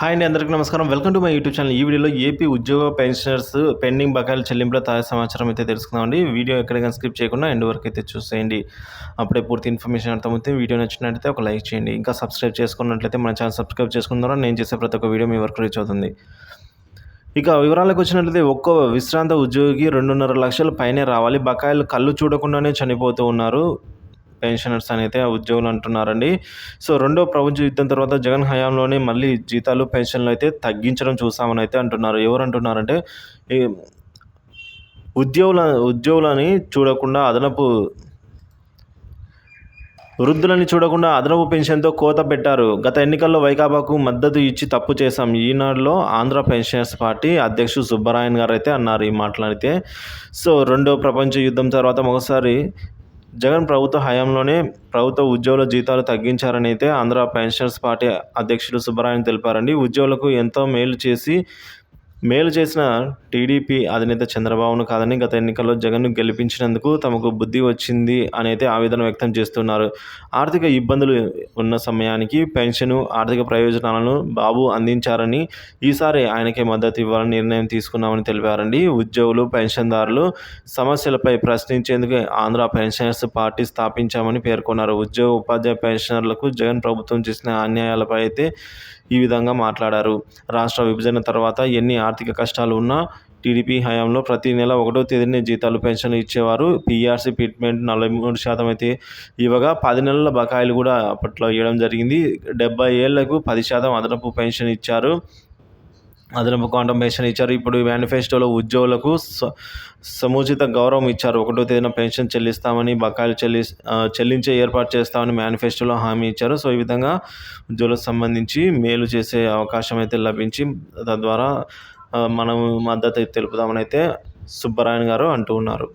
Hi అండి అందరికీ నమస్కారం. Welcome to my YouTube channel. ఈ వీడియోలో ఏపీ ఉద్యోగ పెన్షనర్స్ పెండింగ్ బకాయిల చెల్లింపుల తాజా సమాచారం అయితే తెలుసుకుందామండి వీడియో ఎక్కడికైనా స్క్రిప్ చేయకుండా ఎండ్ వరకు అయితే చూసేయండి. అప్పుడే పూర్తి ఇన్ఫర్మేషన్ అర్థమవుతుంది. వీడియో నచ్చినట్లయితే ఒక లైక్ చేయండి. ఇంకా సబ్స్క్రైబ్ చేసుకున్నట్లయితే మన ఛానల్ సబ్స్క్రైబ్ చేసుకున్న నేను చేసే ప్రతి ఒక్క వీడియో మీ వరకు రీచ్ అవుతుంది. ఇక వివరాలకు వచ్చినట్లయితే ఒక్కో విశ్రాంత ఉద్యోగి రెండున్నర లక్షల పైనే రావాలి. బకాయిలు కళ్ళు చూడకుండానే చనిపోతూ ఉన్నారు. పెన్షనర్స్ అని అయితే ఉద్యోగులు అంటున్నారండి. సో రెండో ప్రపంచ యుద్ధం తర్వాత జగన్ హయాంలోనే మళ్ళీ జీతాలు పెన్షన్లు అయితే తగ్గించడం చూసామని అయితే అంటున్నారు. ఎవరు అంటున్నారంటే ఉద్యోగుల ఉద్యోగులని చూడకుండా అదనపు వృద్ధులని చూడకుండా అదనపు పెన్షన్తో కోత పెట్టారు. గత ఎన్నికల్లో వైకాపాకు మద్దతు ఇచ్చి తప్పు చేశాం. ఈనాడులో ఆంధ్ర పెన్షనర్స్ పార్టీ అధ్యక్షుడు సుబ్బరాయన్ గారు అయితే అన్నారు ఈ మాటలైతే సో రెండో ప్రపంచ యుద్ధం తర్వాత ఒకసారి జగన్ ప్రభుత్వ హయాంలోనే ప్రభుత్వ ఉద్యోగుల జీతాలు తగ్గించారని అయితే ఆంధ్ర పెన్షనర్స్ పార్టీ అధ్యక్షుడు సుబ్బరాయన్ తెలిపారండి. ఉద్యోగులకు ఎంతో మేలు చేసి మేలు చేసిన టీడీపీ అధినేత చంద్రబాబును కాదని గత ఎన్నికల్లో జగన్ను గెలిపించినందుకు తమకు బుద్ధి వచ్చింది అనేది ఆవేదన వ్యక్తం చేస్తున్నారు. ఆర్థిక ఇబ్బందులు ఉన్న సమయానికి పెన్షన్ ఆర్థిక ప్రయోజనాలను బాబు అందించారని ఈసారి ఆయనకే మద్దతు ఇవ్వాలని నిర్ణయం తీసుకున్నామని తెలిపారండి. ఉద్యోగులు పెన్షన్దారులు సమస్యలపై ప్రశ్నించేందుకు ఆంధ్ర పెన్షనర్స్ పార్టీ స్థాపించామని పేర్కొన్నారు. ఉద్యోగ ఉపాధ్యాయ పెన్షనర్లకు జగన్ ప్రభుత్వం చేసిన అన్యాయాలపై అయితే ఈ విధంగా మాట్లాడారు. రాష్ట్ర విభజన తర్వాత ఎన్ని ఆర్థిక కష్టాలు ఉన్నా టీడీపీ హయాంలో ప్రతి నెల ఒకటో తేదీనే జీతాలు పెన్షన్ ఇచ్చేవారు. పీఆర్సీ ట్రీట్మెంట్ నలభై మూడు శాతం అయితే ఇవ్వగా పది నెలల బకాయిలు కూడా అప్పట్లో ఇవ్వడం జరిగింది. డెబ్బై ఏళ్ళకు పది శాతం అదనపు పెన్షన్ ఇచ్చారు. అదనపు కాంటంబేషన్ ఇచ్చారు. ఇప్పుడు మేనిఫెస్టోలో ఉద్యోగులకు సముచిత గౌరవం ఇచ్చారు. ఒకటో తేదీన పెన్షన్ చెల్లిస్తామని బకాయిలు చెల్లి చెల్లించే ఏర్పాటు చేస్తామని మేనిఫెస్టోలో హామీ ఇచ్చారు. సో ఈ విధంగా ఉద్యోగులకు సంబంధించి మేలు చేసే అవకాశం అయితే లభించి తద్వారా మనం మద్దతు తెలుపుదామని అయితే సుబ్బరాయన్ గారు అంటూ ఉన్నారు.